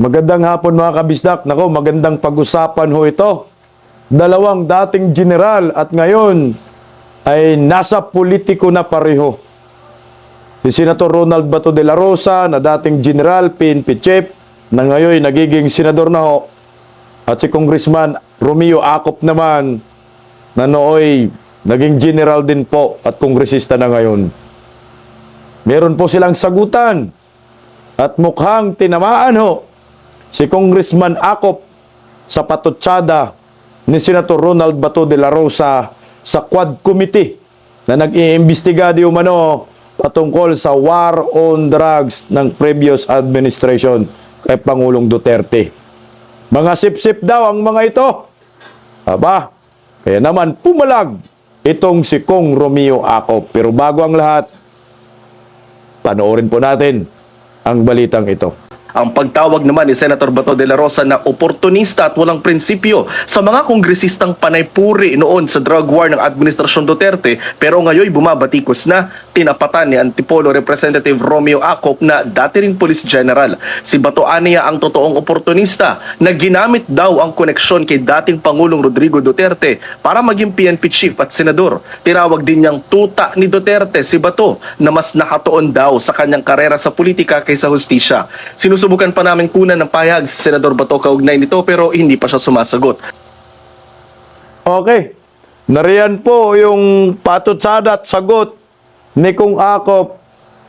Magandang hapon mga kabisdak. Nako, magandang pag-usapan ho ito. Dalawang dating general at ngayon ay nasa politiko na pareho. Si Senator Ronald Bato de la Rosa na dating general, PNP chief, na ngayon nagiging senador na ho. At si Congressman Romeo Acop naman na nooy naging general din po at kongresista na ngayon. Meron po silang sagutan at mukhang tinamaan ho si Congressman Acop sa patutsada ni Senator Ronald Bato de la Rosa sa Quad Committee na nag-iimbestiga di umano patungkol sa war on drugs ng previous administration kay Pangulong Duterte. Mga sip-sip daw ang mga ito. Aba, kaya naman pumalag itong si Kong Romeo Acop. Pero bago ang lahat, panoorin po natin ang balitang ito. Ang pagtawag naman ni Senator Bato de la Rosa na oportunista at walang prinsipyo sa mga kongresistang panaypuri noon sa drug war ng Administrasyon Duterte pero ngayon bumabatikos na tinapatan ni Antipolo Representative Romeo Acop na dati ring Police General. Si Bato aniya ang totoong oportunista na ginamit daw ang koneksyon kay dating Pangulong Rodrigo Duterte para maging PNP chief at senador. Tinawag din niyang tuta ni Duterte si Bato na mas nakatuon daw sa kanyang karera sa politika kaysa hustisya. Sinusubukan pa namin kunan ng pahayag si Senador Bato kaugnay nito pero hindi pa siya sumasagot. Okay. Nariyan po yung patutsada at sagot ni Kung Akop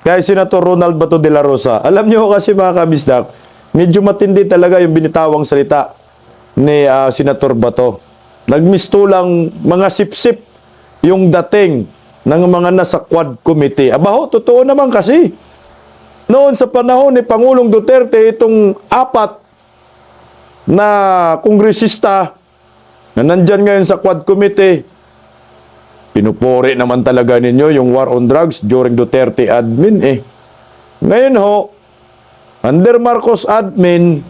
kay Senator Ronald Bato de la Rosa. Alam niyo kasi mga kabisdak, medyo matindi talaga yung binitawang salita ni ah, Senator Bato. Nagmistulang mga sip-sip yung dating ng mga nasa Quad Committee. Abaho, totoo naman kasi. Noon sa panahon ni Pangulong Duterte, itong apat na kongresista na nandyan ngayon sa Quad Committee, pinupuri naman talaga ninyo yung war on drugs during Duterte admin eh. Ngayon ho, under Marcos admin,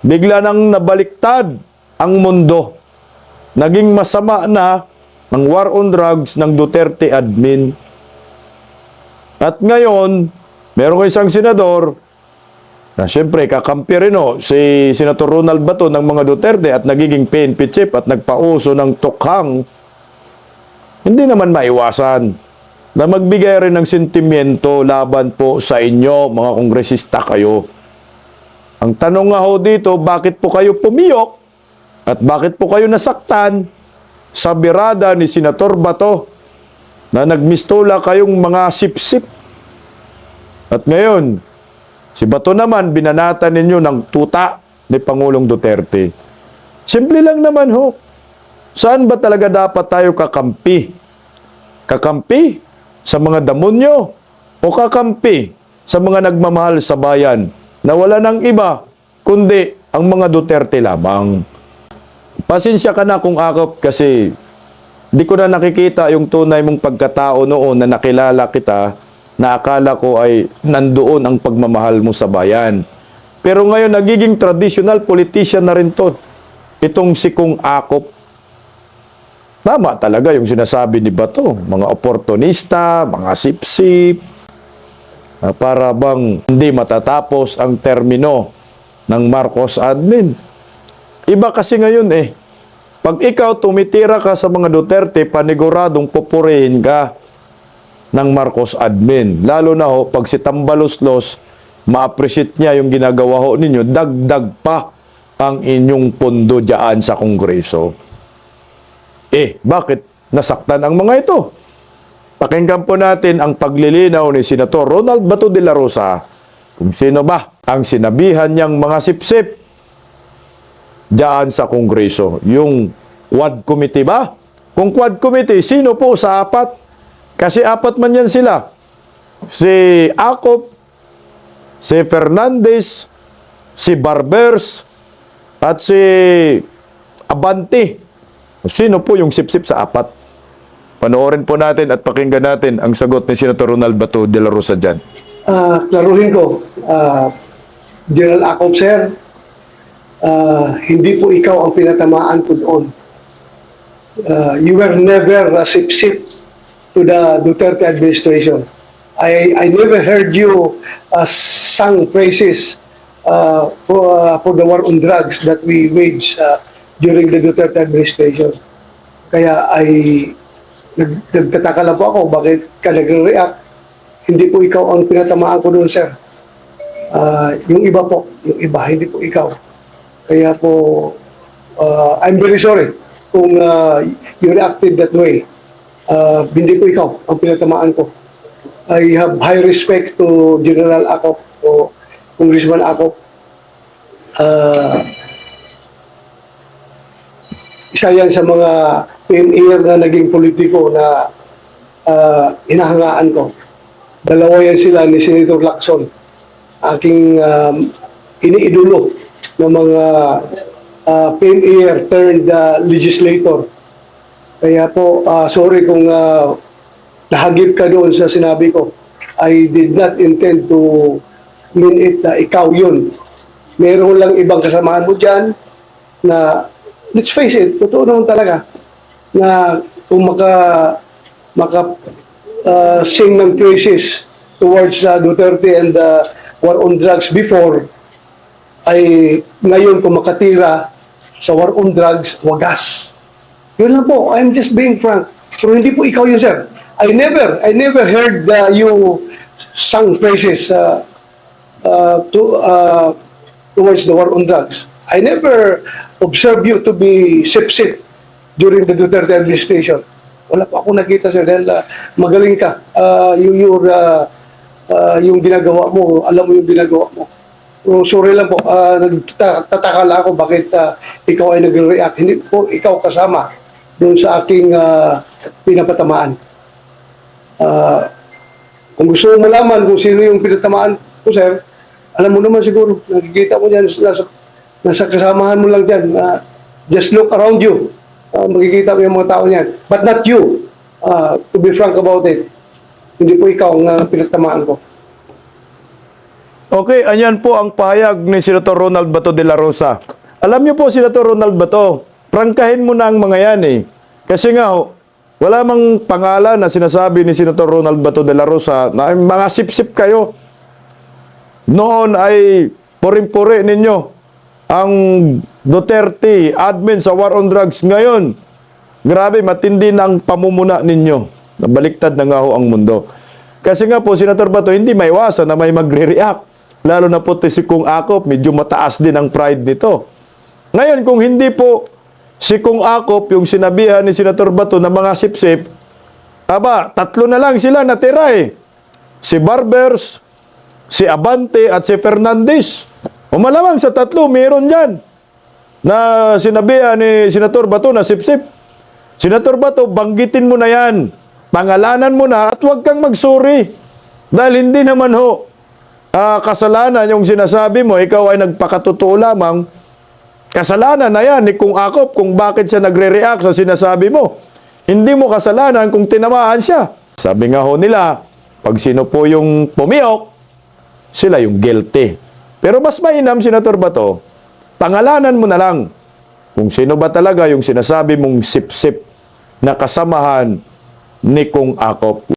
bigla nang nabaliktad ang mundo. Naging masama na ang war on drugs ng Duterte admin. At ngayon, meron isang senador na siyempre kakampi rin oh, si Senator Ronald Bato ng mga Duterte at nagiging PNP chief at nagpauso ng tukhang hindi naman maiwasan na magbigay rin ng sentimiento laban po sa inyo, mga kongresista kayo. Ang tanong nga ho dito, bakit po kayo pumiyok at bakit po kayo nasaktan sa birada ni Senator Bato na nagmistula kayong mga sip-sip? At ngayon, si Bato naman binanatan ninyo ng tuta ni Pangulong Duterte. Simple lang naman ho. Saan ba talaga dapat tayo kakampi? Kakampi sa mga damonyo o kakampi sa mga nagmamahal sa bayan na wala ng iba kundi ang mga Duterte lamang. Pasensya ka na kung akop kasi di ko na nakikita yung tunay mong pagkatao noon na nakilala kita na akala ko ay nandoon ang pagmamahal mo sa bayan. Pero ngayon nagiging traditional politician na rin to. Itong si Kung Akop. Tama talaga yung sinasabi ni Bato. Mga oportunista, mga sipsip. na para bang hindi matatapos ang termino ng Marcos admin. Iba kasi ngayon eh. Pag ikaw tumitira ka sa mga Duterte, paniguradong pupurihin ka ng Marcos admin. Lalo na ho, pag si Tambaloslos, ma-appreciate niya yung ginagawa ho ninyo, dagdag pa ang inyong pondo dyan sa Kongreso. Eh, bakit nasaktan ang mga ito? Pakinggan po natin ang paglilinaw ni Senator Ronald Bato de la Rosa kung sino ba ang sinabihan niyang mga sipsip dyan sa Kongreso. Yung Quad Committee ba? Kung Quad Committee, sino po sa apat? Kasi apat man yan sila. Si Acop, si Fernandez, si Barbers, at si Abante. Sino po yung sipsip sa apat? Panoorin po natin at pakinggan natin ang sagot ni Senator Ronald Bato de la Rosa dyan. Ah, klaruhin ko, ah, General Acop, sir, ah, hindi po ikaw ang pinatamaan ko doon. Ah, you were never a sip-sip to the Duterte administration. I, I never heard you uh, sang praises uh, for, uh, for the war on drugs that we waged uh, during the Duterte administration. Kaya ay nag, nagtataka lang po ako bakit ka nagre-react. Hindi po ikaw ang pinatamaan ko doon, sir. Ah, yung iba po, yung iba, hindi po ikaw. Kaya po, uh, I'm very sorry kung uh, you reacted that way. Uh, hindi po ikaw ang pinatamaan ko. I have high respect to General Akop o Congressman Akop. Uh, isa yan sa mga pioneer na naging politiko na uh, hinahangaan ko. Dalawa yan sila ni Senator Lacson, aking um, iniidolo ng mga uh, pioneer turned uh, legislator. Kaya po, uh, sorry kung uh, nahagip ka doon sa sinabi ko. I did not intend to mean it na ikaw yun. Meron lang ibang kasamahan mo dyan na, let's face it, totoo naman talaga, na kung maka, maka uh, sing ng praises towards uh, Duterte and the war on drugs before, ay ngayon kung makatira sa war on drugs, wagas. Yun lang po. I'm just being frank. Pero hindi po ikaw yun, sir. I never, I never heard uh, you sang praises uh, uh, to, uh, towards the war on drugs. I never observed you to be sip-sip during the Duterte administration. Wala pa ako nakita, sir, dahil uh, magaling ka. Uh, yung, your, uh, uh, yung ginagawa mo, alam mo yung ginagawa mo. So, sorry lang po, uh, nagtataka lang ako bakit uh, ikaw ay nagre-react. Hindi po ikaw kasama doon sa aking uh, pinapatamaan. Uh, kung gusto mo malaman kung sino yung pinatamaan ko, sir, alam mo naman siguro, nakikita mo dyan, nasa, nasa kasamahan mo lang dyan. Uh, just look around you. Uh, makikita mo yung mga tao niyan. But not you. Uh, to be frank about it. Hindi po ikaw ang uh, pinatamaan ko. Okay, ayan po ang pahayag ni Senator Ronald Bato de la Rosa. Alam niyo po, Senator Ronald Bato, prangkahin mo na ang mga yan eh. Kasi nga, ho, wala mang pangalan na sinasabi ni Senator Ronald Bato de la Rosa na mga sip-sip kayo. Noon ay puring-puri ninyo ang Duterte admin sa war on drugs. Ngayon, grabe, matindi na ang pamumuna ninyo. Nabaliktad na nga ho ang mundo. Kasi nga po, Senator Bato, hindi maiwasan na may magre-react. Lalo na po si Kung Akop, medyo mataas din ang pride nito. Ngayon, kung hindi po si Kung Akop, yung sinabihan ni Senator Bato na mga sip-sip, aba, tatlo na lang sila natira eh. Si Barbers, si Abante at si Fernandez. O malamang sa tatlo, meron dyan na sinabihan ni Senator Bato na sip-sip. Senator Bato, banggitin mo na yan. Pangalanan mo na at huwag kang magsuri. Dahil hindi naman ho, ah, kasalanan yung sinasabi mo, ikaw ay nagpakatotoo lamang, kasalanan na yan ni Kung Akop kung bakit siya nagre-react sa sinasabi mo. Hindi mo kasalanan kung tinamaan siya. Sabi nga ho nila, pag sino po yung pumiyok, sila yung guilty. Pero mas mainam, Senator Bato, pangalanan mo na lang kung sino ba talaga yung sinasabi mong sip-sip na kasamahan ni Kung Akop.